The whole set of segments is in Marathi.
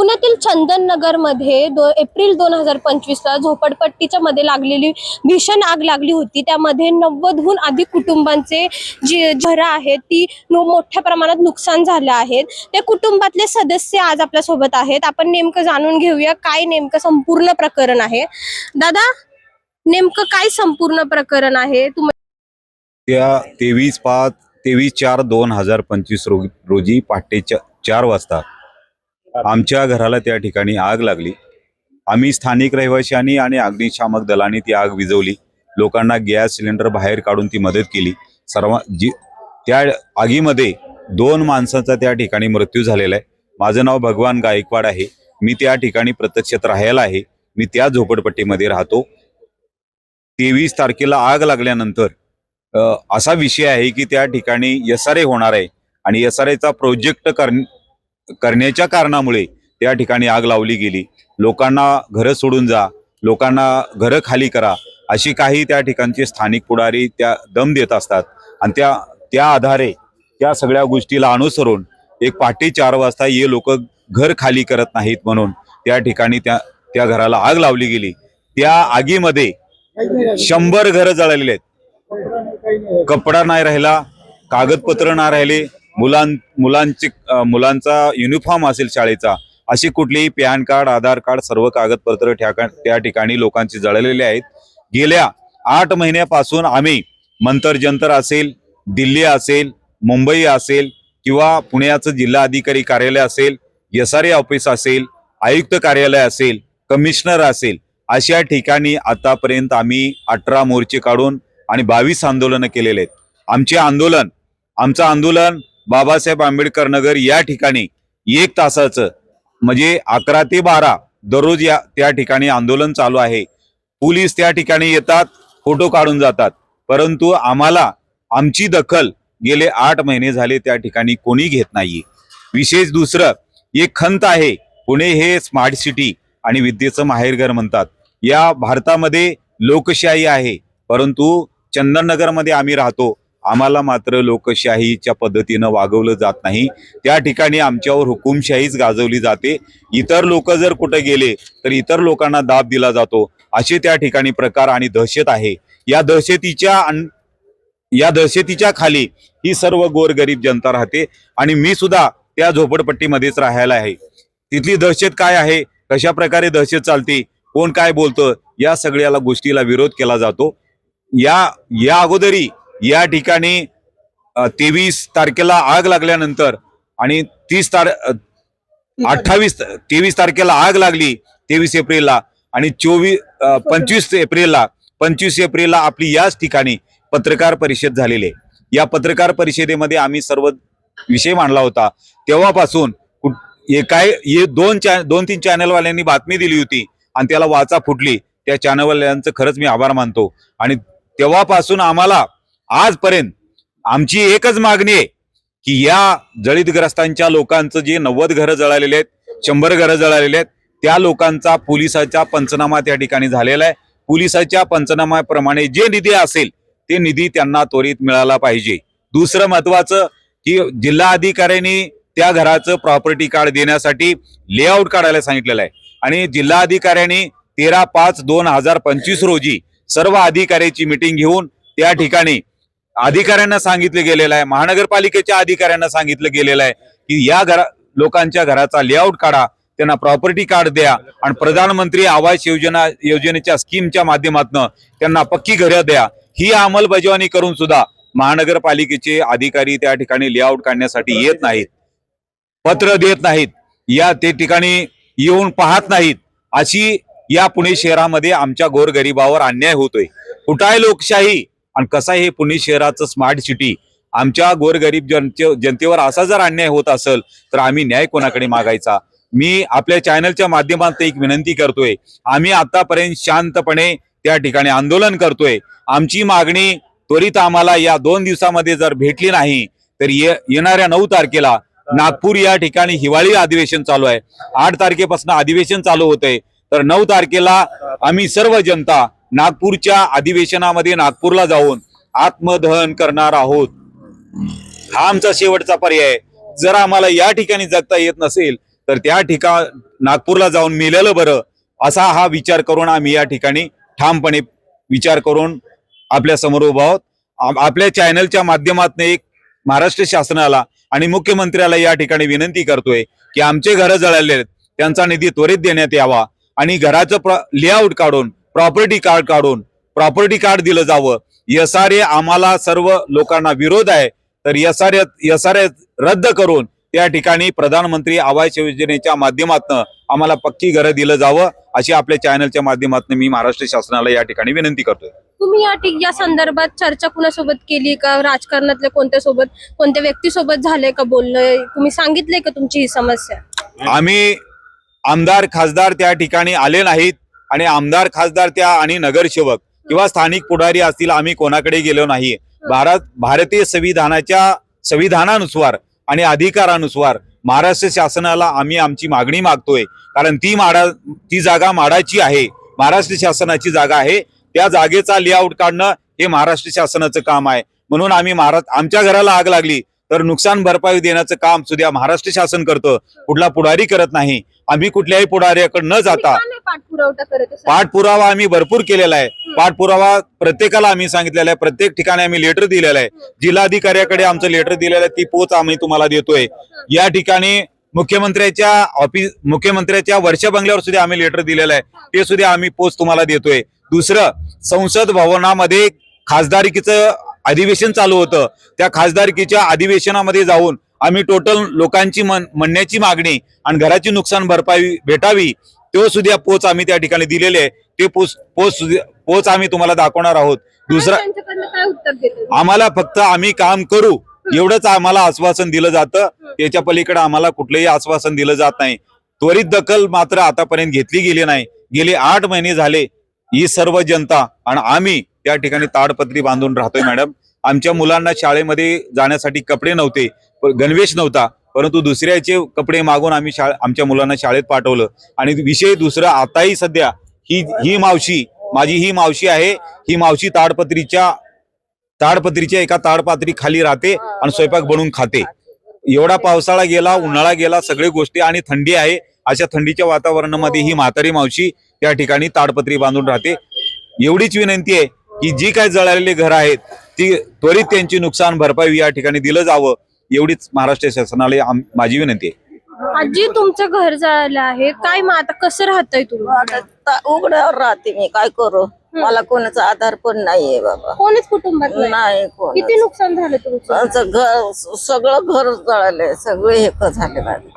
पुण्यातील चंदनमध्ये दो एप्रिल दोन हजार पंचवीसला झोपडपट्टीच्या मध्ये लागलेली भीषण आग लागली होती. त्यामध्ये नव्वदहून अधिक कुटुंबांचे जी घरं आहेत ती मोठ्या प्रमाणात नुकसान झालं आहेत ते कुटुंबातले सदस्य आज आपल्यासोबत आहेत. आपण नेमकं जाणून घेऊया काय नेमकं संपूर्ण प्रकरण आहे. दादा नेमकं काय संपूर्ण प्रकरण आहे? त्या तेवीस पाच तेवीस चार दोन हजार पंचवीस रो रोजी पहाटे चार वाजता आमच्या घराला त्या ठिकाणी आग लागली. आम्ही स्थानिक रहिवाशांनी आणि अग्निशामक दलाने ती आग विझवली. लोकांना गॅस सिलेंडर बाहेर काढून ती मदत केली. सर्व जी त्या आगीमध्ये दोन माणसांचा त्या ठिकाणी मृत्यू झालेला आहे. माझं नाव भगवान गायकवाड आहे. मी त्या ठिकाणी प्रत्यक्षात राहायला आहे. मी त्या झोपडपट्टीमध्ये राहतो. तेवीस तारखेला आग लागल्यानंतर असा विषय आहे की त्या ठिकाणी एस आर ए होणार आहे. आणि एस आर एचा प्रोजेक्ट करण्याच्या कारणामुळे त्या ठिकाणी आग लावली गेली. लोकांना घरं सोडून जा लोकांना घरं खाली करा अशी काही त्या ठिकाणचे स्थानिक पुढारी त्या दम देत असतात. आणि त्या त्या आधारे त्या सगळ्या गोष्टीला अनुसरून एक पहाटे चार वाजता हे लोक घर खाली करत नाहीत म्हणून त्या ठिकाणी त्या त्या घराला आग लावली गेली. त्या आगीमध्ये शंभर घरं जळालेली आहेत. कपडा नाही राहिला कागदपत्र नाही राहिले मुलां मुलांची मुलांचा युनिफॉर्म असेल शाळेचा अशी कुठलीही पॅन कार्ड आधार कार्ड सर्व कागदपत्र ठ्याका- त्या ठिकाणी लोकांची जळलेले आहेत. गेल्या आठ महिन्यापासून आम्ही मंतर जंतर असेल दिल्ली असेल मुंबई असेल किंवा पुण्याचं जिल्हा अधिकारी कार्यालय असेल एस आर ए ऑफिस असेल आयुक्त कार्यालय असेल कमिशनर असेल अशा ठिकाणी आतापर्यंत आम्ही अठरा मोर्चे काढून आणि बावीस आंदोलनं केलेले आहेत. आमचे आंदोलन आमचं आंदोलन बाबासाहेब आंबेडकर नगर या ठिकाणी एक तासाचं म्हणजे अकरा ते बारा दररोज या त्या ठिकाणी आंदोलन चालू आहे. पोलीस त्या ठिकाणी येतात फोटो काढून जातात. परंतु आम्हाला आमची दखल गेले आठ महिने झाले त्या ठिकाणी कोणी घेत नाही. विशेष दुसरं एक खंत आहे पुणे हे स्मार्ट सिटी आणि विद्येचं माहेरघर म्हणतात. या भारतामध्ये लोकशाही आहे परंतु चंदननगरमध्ये आम्ही राहतो आम्हाला मात्र लोकशाहीच्या पद्धतीनं वागवलं जात नाही. त्या ठिकाणी आमच्यावर हुकुमशाहीच गाजवली जाते. इतर लोक जर कुठे गेले तर इतर लोकांना दाब दिला जातो. असे त्या ठिकाणी प्रकार आणि दहशत आहे. या दहशतीच्या या दहशतीच्या खाली ही सर्व गोरगरीब जनता राहते आणि मी सुद्धा त्या झोपडपट्टीमध्येच राहायला आहे. तिथली दहशत काय आहे? कशा प्रकारे दहशत चालते? कोण काय बोलतं? या सगळ्याला गोष्टीला विरोध केला जातो. या या अगोदरी या ठिकाणी तेवीस तारखेला आग लागल्यानंतर आणि तीस तार अठ्ठावीस तेवीस तारखेला आग लागली तेवीस एप्रिलला. आणि चोवीस पंचवीस एप्रिलला पंचवीस एप्रिलला आपली याच ठिकाणी पत्रकार परिषद झालेली आहे. या पत्रकार परिषदेमध्ये आम्ही सर्व विषय मांडला होता. तेव्हापासून कुठ- काय हे दोन चॅ दोन तीन चॅनलवाल्यांनी बातमी दिली होती आणि त्याला वाचा फुटली. त्या चॅनलवाल्यांचं खरंच मी आभार मानतो. आणि तेव्हापासून आम्हाला आजपर्यंत आमची एकच मागणी आहे की या जळीतग्रस्तांच्या लोकांचं जे नव्वद घरं जळालेले आहेत शंभर घरं जळालेले आहेत त्या लोकांचा पोलिसाचा पंचनामा त्या ठिकाणी झालेला आहे. पोलिसाच्या पंचनाम्याप्रमाणे जे निधी असेल ते निधी त्यांना त्वरित मिळाला पाहिजे. दुसरं महत्वाचं की जिल्हा अधिकाऱ्यांनी त्या घराचं प्रॉपर्टी कार्ड देण्यासाठी लेआउट काढायला सांगितलेलं आहे. आणि जिल्हा अधिकाऱ्यांनी तेरा पाच दोन हजार पंचवीस रोजी सर्व अधिकाऱ्याची मिटिंग घेऊन त्या ठिकाणी अधिकाऱ्यांना सांगितलं गेलेलं आहे. महानगरपालिकेच्या अधिकाऱ्यांना सांगितलं गेलेलं आहे की या घरा लोकांच्या घराचा लेआउट काढा त्यांना प्रॉपर्टी कार्ड द्या आणि प्रधानमंत्री आवास योजना योजनेच्या स्कीमच्या माध्यमातून त्यांना पक्की घरं द्या. ही अंमलबजावणी करून सुद्धा महानगरपालिकेचे अधिकारी त्या ठिकाणी लेआउट काढण्यासाठी येत नाहीत. पत्र देत नाहीत. या ते ठिकाणी येऊन पाहत नाहीत. अशी या पुणे शहरामध्ये आमच्या गोरगरिबावर अन्याय होतोय. कुठाय लोकशाही? आणि कसं आहे हे पुणे शहराचं स्मार्ट सिटी आमच्या गोरगरीब जनते जनतेवर असा जर अन्याय होत असेल तर आम्ही न्याय कोणाकडे मागायचा? मी आपल्या चॅनलच्या माध्यमात एक विनंती करतोय. आम्ही आतापर्यंत शांतपणे त्या ठिकाणी आंदोलन करतोय. आमची मागणी त्वरित आम्हाला या दोन दिवसामध्ये जर भेटली नाही तर येणाऱ्या नऊ तारखेला नागपूर या ठिकाणी हिवाळी अधिवेशन चालू आहे. आठ तारखेपासून अधिवेशन चालू होतंय. तर नऊ तारखेला आम्ही सर्व जनता नागपूरच्या अधिवेशनामध्ये नागपूरला जाऊन आत्मदहन करणार आहोत. हा आमचा शेवटचा पर्याय. जर आम्हाला या ठिकाणी जगता येत नसेल तर त्या ठिकाण नागपूरला जाऊन मेलेलं बरं असा हा विचार करून आम्ही या ठिकाणी ठामपणे विचार करून आपल्यासमोर उभा आहोत. आपल्या चॅनलच्या माध्यमातून एक महाराष्ट्र शासनाला आणि मुख्यमंत्र्याला या ठिकाणी विनंती करतोय की आमचे घरं जळाले आहेत त्यांचा निधी त्वरित देण्यात यावा आणि घराचं लेआउट काढून प्रॉपर्टी कार्ड काढून प्रॉपर्टी कार्ड दिलं जावं. एस आर ए आम्हाला सर्व लोकांना विरोध आहे. तर S R S R A रद्द करून त्या ठिकाणी प्रधानमंत्री आवास योजनेच्या माध्यमातून आम्हाला पक्की घरं दिलं जावं अशी आपल्या चॅनलच्या माध्यमातून मी महाराष्ट्र शासनाला या ठिकाणी विनंती करतोय. तुम्ही या या संदर्भात चर्चा कुणासोबत केली का? राजकारणातल्या कोणत्या सोबत कोणत्या व्यक्तीसोबत झालंय का बोलणं? तुम्ही सांगितलंय का तुमची ही समस्या? आम्ही आमदार खासदार त्या ठिकाणी आले नाहीत. आणि आमदार खासदार त्या आणि नगरसेवक किंवा स्थानिक पुढारी असतील आम्ही कोणाकडे गेलो नाही भारत भारतीय संविधानाच्या संविधानानुसार आणि अधिकारानुसार महाराष्ट्र शासनाला आम्ही आमची मागणी मागतोय. कारण ती माडा ती जागा माडाची आहे. महाराष्ट्र शासनाची जागा आहे. त्या जागेचा लेआउट काढणं हे महाराष्ट्र शासनाचं काम आहे. म्हणून आम्ही महाराष्ट्र आमच्या घराला आग लागली तर नुकसान भरपाई देण्याचं काम सुद्धा महाराष्ट्र शासन करतं. कुठला पुढारी करत नाही. आम्ही कुठल्याही पुढाऱ्याकडे न जाता करत? पाठपुरावा आम्ही भरपूर केलेला आहे. पाठपुरावा प्रत्येकाला आम्ही सांगितलेला आहे. प्रत्येक ठिकाणी आम्ही लेटर दिलेलं आहे. जिल्हाधिकाऱ्याकडे आमचं लेटर दिलेलं आहे. ती पोच आम्ही तुम्हाला देतोय. या ठिकाणी मुख्यमंत्र्याच्या ऑफिस मुख्यमंत्र्याच्या वर्षा बंगल्यावर सुद्धा आम्ही लेटर दिलेलं आहे. ते सुद्धा आम्ही पोच तुम्हाला देतोय. दुसरं संसद भवनामध्ये खासदारकीचं अधिवेशन चालू होतं. त्या खासदारकीच्या अधिवेशनामध्ये जाऊन आम्ही टोटल लोकांची मन म्हणण्याची मागणी आणि घराची नुकसान भरपाई भेटावी तो सुद्धा पोच आम्ही त्या ठिकाणी दिलेले आहे. ते पोच पोच पोच आम्ही तुम्हाला दाखवणार आहोत. दुसरा आम्हाला फक्त आम्ही काम करू. एवढंच आम्हाला आश्वासन दिलं जातं. त्याच्या पलीकडे आम्हाला कुठलंही आश्वासन दिलं जात नाही. त्वरित दखल मात्र आतापर्यंत घेतली गेली नाही. गेले आठ महिने झाले ही सर्व जनता आणि आम्ही त्या ठिकाणी ताडपत्री बांधून राहतोय मॅडम. आमच्या मुलांना शाळेमध्ये जाण्यासाठी कपडे नव्हते. गणवेश नव्हता. परंतु दुसऱ्याचे कपडे मागून आम्ही शाळे आमच्या मुलांना शाळेत पाठवलं. आणि विषय दुसरा आताही सध्या ही ही मावशी माझी ही मावशी आहे. ही मावशी ताडपत्रीच्या ताडपत्रीच्या एका ताडपात्री खाली राहते आणि स्वयंपाक बनवून खाते. एवढा पावसाळा गेला उन्हाळा गेला सगळे गोष्टी आणि थंडी आहे. अशा थंडीच्या वातावरणामध्ये ही म्हातारी मावशी त्या ठिकाणी ताडपत्री बांधून राहते. एवढीच विनंती आहे की जी काय जळालेली घरं आहेत ती त्वरित त्यांची नुकसान भरपाई या ठिकाणी दिलं जावं. एवढीच महाराष्ट्र शासनाला आम- माझी विनंती आहे. आजी तुमचं घर जळालं आहे. काय मग आता कसं राहतंय तुम्ही? उघड्यावर राहते मी. काय करू? मला कोणाचा आधार पण नाहीये बाबा. कोणच कुटुंबात नाही? कोण. किती नुकसान झालं तुमचं? आमचं घर सगळं घर जळालंय. सगळे हे क- झाले माझं.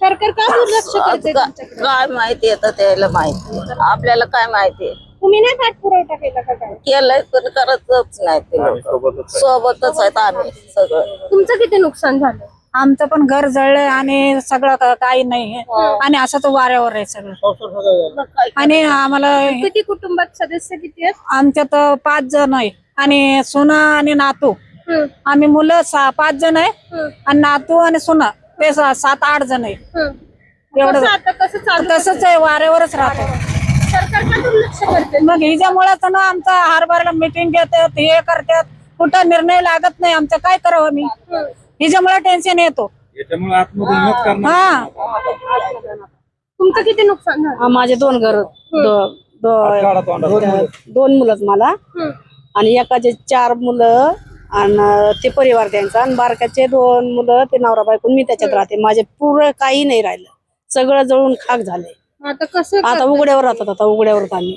सरकार का दुर्लक्ष करते तुमच्याकडे? काय माहिती आता त्याला माहिती. आपल्याला काय माहिती? तुम्ही नाही पाठपुरावठा केला का काय? केलंय पण करतच नाही ते लोक. सोबतच आहेत आम्ही सगळं. तुमचं किती नुकसान झालं? आमचं पण घर जळलंय आणि सगळं का- काही नाही. आणि असंच वाऱ्यावर आहे सगळं. आणि आम्हाला किती कुटुंबात सदस्य किती आहेत? आमच्यात पाच जण आहे. आणि सुना आणि नातू. हं, आम्ही मुलं सहा पाच जण आहे. हं, आणि नातू आणि सुना. ते सा- सात आठ जण आहे. हं. एवढं कसं आता कसं चालू तसंच आहे वाऱ्यावरच राहतो. सरकार का दुर्लक्ष करते मग हिच्यामुळेच ना आमचा हरभरला मिटिंग घेतात हे करतात. कुठं निर्णय लागत नाही आमचं काय करावं आम्ही हिच्यामुळे टेन्शन येतो. हा. तुमचं किती नुकसान झालं? हा, माझे दोन घर दोन मुलं. मला. हं, आणि एकाचे चार मुलं आणि ते परिवार त्यांचा. आणि बारकाचे दोन मुलं ते नवरा बायको मी त्याच्यात राहते. माझे पुरं काही नाही राहिलं. सगळं जळून खाक झालंय आता कसं आता उघड्यावर राहतात आता उघड्यावर आम्ही.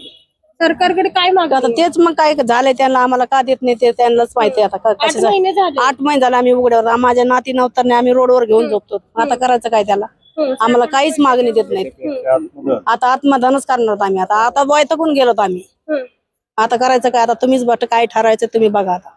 सरकारकडे काय मागत आता तेच मग काय झालंय त्यांना आम्हाला का देत नाही ते त्यांनाच माहिती आता का- कसं झालं. महिने झाले. आठ महिने झाले आम्ही उघड्यावर माझ्या नाती नव्हताना आम्ही रोडवर घेऊन झोपतो. आता करायचं काय त्याला? हं, आम्हाला काहीच मागणी देत नाहीत. आता आत्मदानच करणार आहोत आम्ही. आता आता वैतकून गेलोत आम्ही. हं. आता करायचं काय? आता तुम्हीच बट काय ठरायचं तुम्ही बघा आता.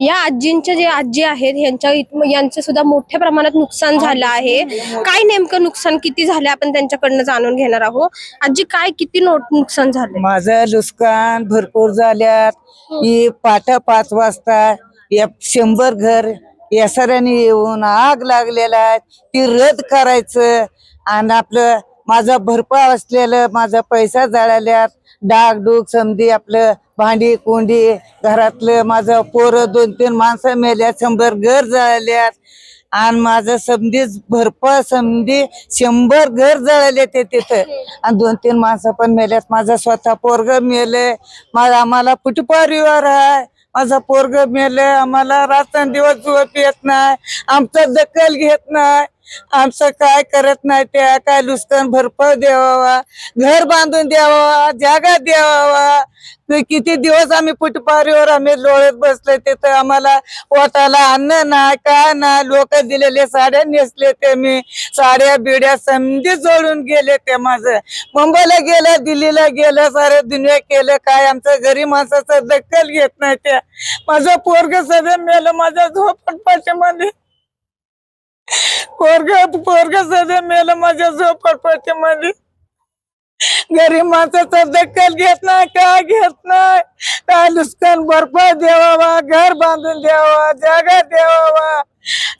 या आजींच्या जे आजी आहेत यांच्या इत- यांचं सुद्धा मोठ्या प्रमाणात नुकसान झालं आहे. काय नेमकं नुकसान किती झालं आपण त्यांच्याकडनं जाणून घेणार आहोत. आजी काय किती नोट नुकसान झालं माझं नुकसान भरपूर झाल्यात. ही. पाठ पाच वाजता या शंभर घर यासऱ्याने येऊन आग लागलेला आहे. ती रद्द करायचं. आणि आपलं माझा भरपाई असलेलं माझा पैसा जळाल्यात. डाग डुग समधी आपलं भांडी कोंडी घरातलं माझं पोरं दोन तीन माणसं मेल्यात शंभर घर जळल्यात. आणि माझं समधी भरपूर समधी शंभर घर जळले ते तिथं. आणि दोन तीन माणसं पण मेल्यात. माझा स्वतः पोरग मेले माझा आम्हाला परिवार आहे? माझा पोरग मेले आम्हाला रात्रंदिवस झोप येत नाही. आमचं दखल घेत नाही. आमचं काय करत नाही त्या काय लुस्कान भरपूर द्यावा घर बांधून द्यावा जागा द्यावा. किती दिवस आम्ही पुटपारीवर आम्ही लोळत बसले तिथं आम्हाला पोटाला अन्न नाही काय नाही लोक दिलेले साड्या नेसले ते मी. साड्या बिड्या समधी जोडून गेले ते माझं. मुंबईला गेलं दिल्लीला गेलं सारे दुनिया केलं काय आमचं घरी माणसाचं दखल घेत नाही त्या माझं पोरग सगळं मेलं माझ्या मध्ये पोरग पोरग सध्या मेलं माझ्या झोपडपट्टीमध्ये गरीब माणसाचा दखल घेत नाही काय घेत नाही. काय नुकसान भरपाई द्यावा घर बांधून द्यावा जागा द्यावा.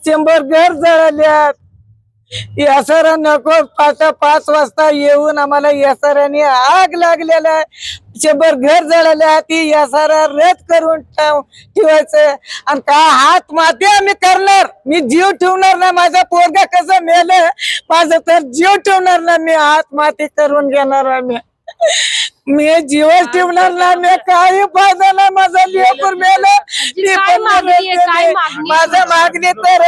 शंभर घर जळाल्यात. यासरा नको पाच पाच वाजता येऊन आम्हाला यासराने आग लागलेला आहे. शंभर घर जळाल्या ती यासारा रद्द करून ठेवायचं. आणि काय हात माते आम्ही करणार? मी जीव ठेवणार ना माझा पोरगा कसं मेल? माझं तर जीव ठेवणार ना मी हात माती करून घेणार आम्ही. मी जीवच ठेवणार ना मी काही फायदा नाही माझा लेकर मेलं. मागणी माझं तर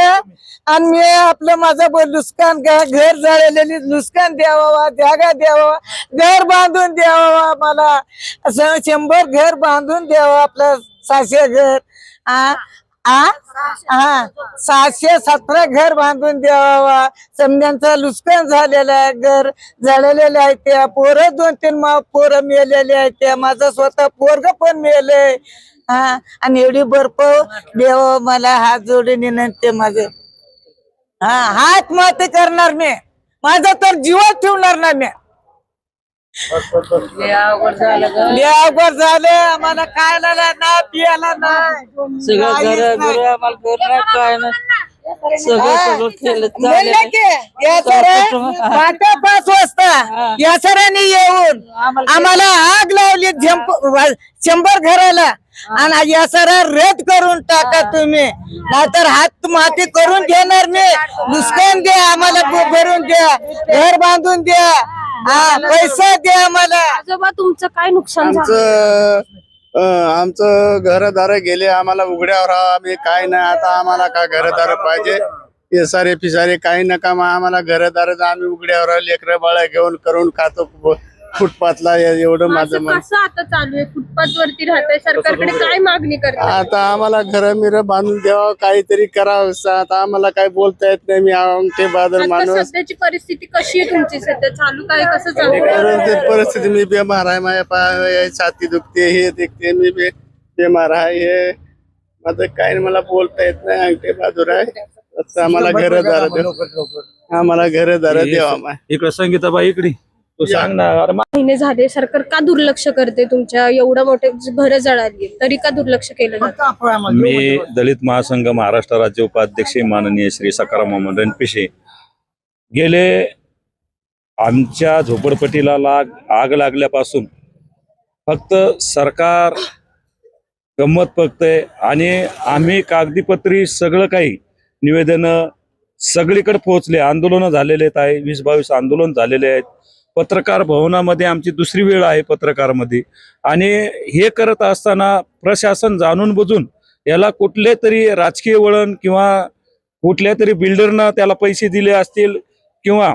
आणि मी आपलं माझं नुकसान घर जळलेली नुकसान द्यावा जागा द्यावा घर बांधून द्यावा मला असं शंभर घर बांधून द्यावं आपलं सहाशे घर आ आ? हा सहाशे सतरा घर बांधून द्यावा. समजांचं नुकसान झालेलं आहे घर. जळलेले आहे त्या. पोरं दोन तीन मा पोरं मेलेले आहेत त्या. माझं स्वतः पोरग पण मेलंय. हा. आणि एवढी बर्फ देव मला हात जोडून विनंती माझे. हा. हात मात करणार मी. माझा तर जीवच ठेवणार ना मी. अवघड झालं आम्हाला खायला ना पियाला नाही. सगळं घर. घर आम्हाला घर नाही काय नाही. सगळं सगळं केलं पाच वाजता. या सरांनी येऊन आम्हाला आग लावली शंभर घराला. आणि या सरा रद्द करून टाका तुम्ही. नाहीतर हात माती करून घेणार मी. नुकसान द्या आम्हाला भरून द्या. घर बांधून द्या. हा पैसा द्या आम्हाला. आजोबा तुमचं काय नुकसान झालं? आमचं अं, आमचं घरदार गेले आम्हाला उघड्यावर राहा आम्ही काय नाही आता आम्हाला काय घरदार पाहिजे? हे सारे पिसारे काही नका मग आम्हाला घरदार आम्ही उघड्यावर राहा लेकरं बाळा घेऊन करून खातो फुटपाथला एवढं माझं असं मन कसं आता चालू आहे? फुटपाथ वरती राहतंय सरकारकडे काय मागणी करताय? आता आम्हाला घर मिर बांधून द्यावं काहीतरी करावं. आता आम्हाला काय बोलता येत नाही. मी अंगठे बहादूर आता माणूस. सध्याची परिस्थिती कशी आहे तुमची सध्या? चालू काय? कसं चालू आहे? परिस्थिती परिस्थिती मी बेमार आहे. माझ्या पाय छाती दुखते हे देखते मी बे- बेमार आहे. हे माझं काय मला बोलता येत नाही. अंगठे बहादूर आहे. आम्हाला घरदार द्या आम्हाला घरदार द्यावा मा- इकडे संगीताबाई इकडे. तू सांग ना अरे मा- महिने झाले सरकार का दुर्लक्ष करते तुमच्या? एवढं मोठे घरं जळाली तरी का दुर्लक्ष केलं जातं? मी दलित महासंघ महाराष्ट्र राज्य उपाध्यक्ष माननीय श्री सकाराम मोहन रणपिसे. गेले आमच्या झोपडपट्टीला लाग आग लागल्यापासून फक्त सरकार गंमत बघतंय आणि आम्ही कागदीपत्री सगळं काही निवेदन सगळीकडे पोहोचले. आंदोलनं झालेले आहेत आहे. वीस बावीस आंदोलन झालेले आहेत. पत्रकार भवनामध्ये आमची दुसरी वेळ आहे पत्रकारमध्ये. आणि हे करत असताना प्रशासन जाणून बुजून याला कुठले तरी राजकीय वळण किंवा कुठल्या तरी बिल्डरनं त्याला पैसे दिले असतील किंवा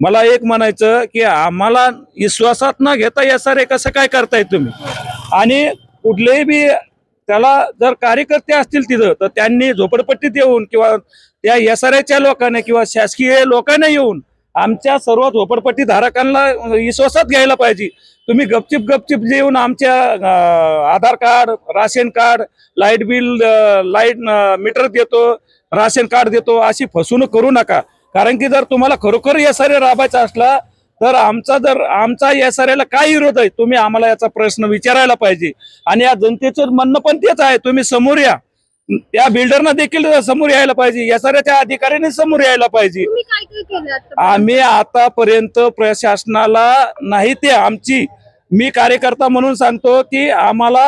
मला एक म्हणायचं की आम्हाला विश्वासात न घेता या सारे कसं काय करताय तुम्ही? आणि कुठलेही बी त्याला जर कार्यकर्ते असतील तिथं तर त्यांनी झोपडपट्टीत येऊन किंवा त्या एसआरआयच्या लोकांना किंवा शासकीय लोकांना येऊन आमच्या सर्व झोपडपट्टी धारकांना विश्वासात घ्यायला पाहिजे. तुम्ही गपचिप गपचिप येऊन आमच्या Aadhaar card ration card light bill light meter देतो राशन कार्ड देतो अशी फसवणूक करू नका. कारण की जर तुम्हाला खरोखर एसआरए राबायचा असला तर आमचा जर आमचा एसआरएला काय विरोध आहे? तुम्ही आम्हाला याचा प्रश्न विचारायला पाहिजे. आणि या जनतेचं म्हणणं पण तेच आहे तुम्ही समोर या. त्या बिल्डरना देखील समोर यायला पाहिजे. एसआरएच्या अधिकाऱ्यांनी समोर यायला पाहिजे. तुम्ही काय काय केलं आता? आम्ही आतापर्यंत प्रशासनाला नाही ते आमची मी कार्यकर्ता म्हणून सांगतो की आम्हाला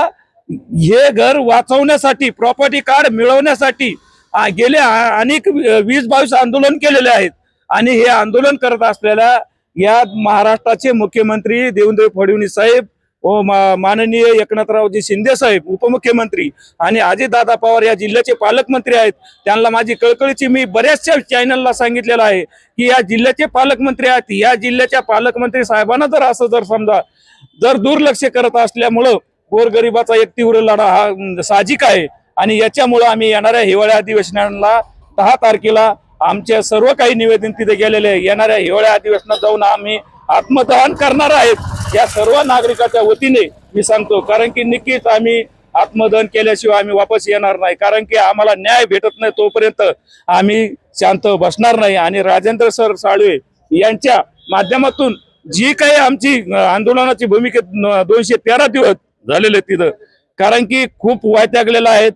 हे घर वाचवण्यासाठी प्रॉपर्टी कार्ड मिळवण्यासाठी आ, गेले आ- अनेक वी- वीस बावीस आंदोलन केलेले आहेत. आणि हे आंदोलन करत असलेल्या या महाराष्ट्राचे मुख्यमंत्री देवेंद्र फडणवीस साहेब माननीय एकनाथरावजी शिंदे साहेब उपमुख्यमंत्री आणि अजितदादा पवार या जिल्ह्याचे पालकमंत्री आहेत. त्यांना माझी कळकळीची मी बऱ्याचशा चॅनलला सांगितलेलं आहे की या जिल्ह्याचे पालकमंत्री आहेत. या जिल्ह्याच्या पालकमंत्री साहेबांना जर असं जर समजा जर दुर्लक्ष करत असल्यामुळं गोरगरिबाचा एक तीव्र लढा हा साहजिक आहे आणि याच्यामुळं आम्ही येणाऱ्या हिवाळ्या अधिवेशनाला दहा तारखेला आमच्या सर्व काही निवेदन तिथे गेलेले आहे. येणाऱ्या हिवाळ्या अधिवेशनात जाऊन आम्ही आत्मदहन करणार आहेत. या सर्व नागरिकाच्या वतीने मी सांगतो कारण की नक्कीच आम्ही आत्मदहन केल्याशिवाय आम्ही वापस येणार नाही. कारण की आम्हाला न्याय भेटत नाही तोपर्यंत आम्ही शांत बसणार नाही. आणि राजेंद्र सर साळवे यांच्या माध्यमातून जी काही आमची आंदोलनाची भूमिका दोनशे तेरा दिवस झालेले तिथं. कारण की खूप वैतागलेलं आहेत.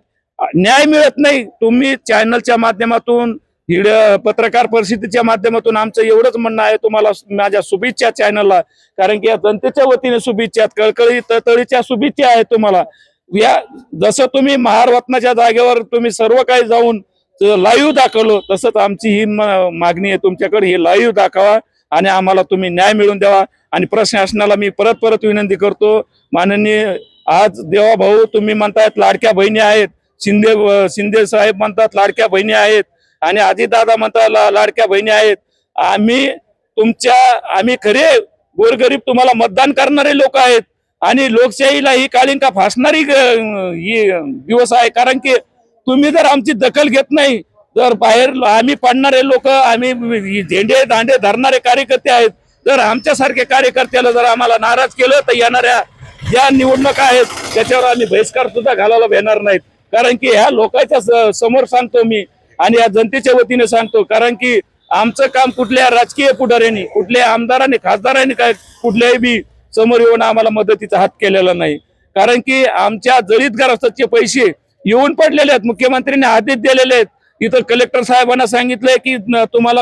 न्याय मिळत नाही. तुम्ही चॅनलच्या माध्यमातून हिड पत्रकार परिषदेच्या माध्यमातून आमचं एवढंच म्हणणं आहे तुम्हाला माझ्या शुभेच्छा चॅनलला कारण की या जनतेच्या वतीने शुभेच्छा कळकळी तळतळीच्या शुभेच्छा आहेत तुम्हाला. या जसं तुम्ही महारत्नाच्या जागेवर तुम्ही सर्व काही जाऊन लाईव्ह दाखवलं तसंच आमची ही मागणी आहे तुमच्याकडे ही लाईव्ह दाखवा आणि आम्हाला तुम्ही न्याय मिळवून द्यावा. आणि प्रशासनाला मी परत परत विनंती करतो माननीय आज देवा भाऊ तुम्ही म्हणतायत लाडक्या बहिणी आहेत शिंदे शिंदे साहेब म्हणतात लाडक्या बहिणी आहेत. आणि आदिदादा म्हणतात ला- लाडक्या बहिणी आहेत. आम्ही तुमच्या आम्ही खरे गोरगरीब तुम्हाला मतदान करणारे लोक आहेत. आणि लोकशाहीला ही कालिंका फासणारी ही दिवस आहे. कारण की तुम्ही जर आमची दखल घेत नाही जर बाहेर आम्ही पडणारे लोक आम्ही झेंडे दांडे धरणारे कार्यकर्ते आहेत. जर आमच्यासारखे कार्यकर्त्याला जर आम्हाला नाराज केलं तर येणाऱ्या ज्या निवडणुका आहेत त्याच्यावर आम्ही बहिष्कार सुद्धा घालायला येणार नाहीत. कारण की ह्या लोकांच्या स- समोर सांगतो मी आणि या जनतेच्या वतीने सांगतो कारण की आमचं काम कुठल्या राजकीय पुढाऱ्यांनी कुठल्या आमदारांनी खासदारांनी काय कुठल्याही बी समोर येऊन आम्हाला मदतीचा हात केलेला नाही. कारण की आमच्या जळीत ग्रामस्थांचे पैसे येऊन पडलेले आहेत मुख्यमंत्र्यांनी आदेश दिलेले आहेत. इथं कलेक्टर साहेबांना सांगितलंय की तुम्हाला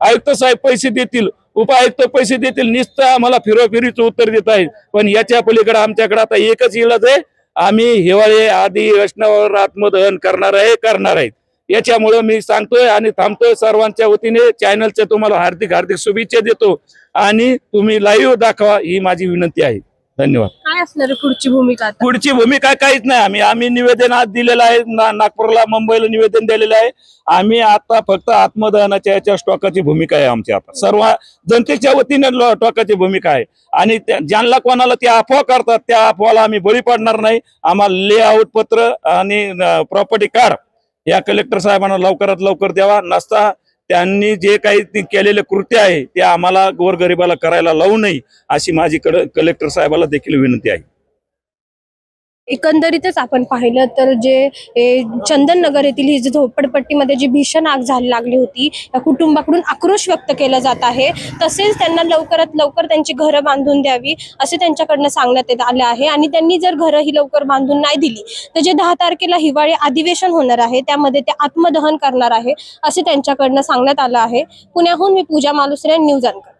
आयुक्त साहेब पैसे देतील उपायुक्त पैसे देतील नुसतं आम्हाला फिरोफिरीचं उत्तर देत आहे पण याच्या पलीकडे आमच्याकडे आता एकच इलाज आहे आम्ही हिवाळी आधी वैष्णवावर आत्मदहन करणार आहे करणार आहेत याच्यामुळं मी सांगतोय आणि थांबतोय सर्वांच्या वतीने. चॅनलच्या तुम्हाला हार्दिक हार्दिक शुभेच्छा देतो. आणि तुम्ही लाईव्ह दाखवा ही माझी विनंती आहे. धन्यवाद. काय असणार आहे पुढची भूमिका आता? पुढची भूमिका काहीच नाही. आम्ही आम्ही निवेदन आज दिलेलं आहे. ना- नागपूरला मुंबईला निवेदन दिलेलं आहे. आम्ही आता फक्त आत्मदहनाच्या याच्या स्टॉकाची भूमिका आहे आमची आता. सर्व जनतेच्या वतीने लो- स्टॉकाची भूमिका आहे. आणि त्या- ज्यांना कोणाला ते अफवा करतात त्या अफवाला आम्ही बळी पडणार नाही. आम्हाला लेआउट पत्र आणि प्रॉपर्टी कार्ड या कलेक्टर साहेबांना लवकरात लवकर द्यावा. नसता त्यांनी जे काही केलेले कृत्य आहे ते आम्हाला गोरगरिबाला करायला लावू नये अशी माझी कड- कलेक्टर साहेबाला देखील विनंती आहे. एकंदरीतच आपण पाहिलं तर जे चंदननगर येथील ही जी झोपडपट्टीमध्ये जी भीषण आग झाली लागली होती या कुटुंबाकडून आक्रोश व्यक्त केला जात आहे. तसेच त्यांना लवकरात लवकर त्यांची घरं बांधून द्यावी असे त्यांच्याकडनं सांगण्यात येत आले आहे. आणि त्यांनी जर घरं ही लवकर बांधून नाही दिली तर जे दहा तारखेला हिवाळी अधिवेशन होणार आहे त्यामध्ये ते आत्मदहन करणार आहे असे त्यांच्याकडनं सांगण्यात आलं आहे. पुण्याहून मी पूजा मालुसरे न्यूज अनकर.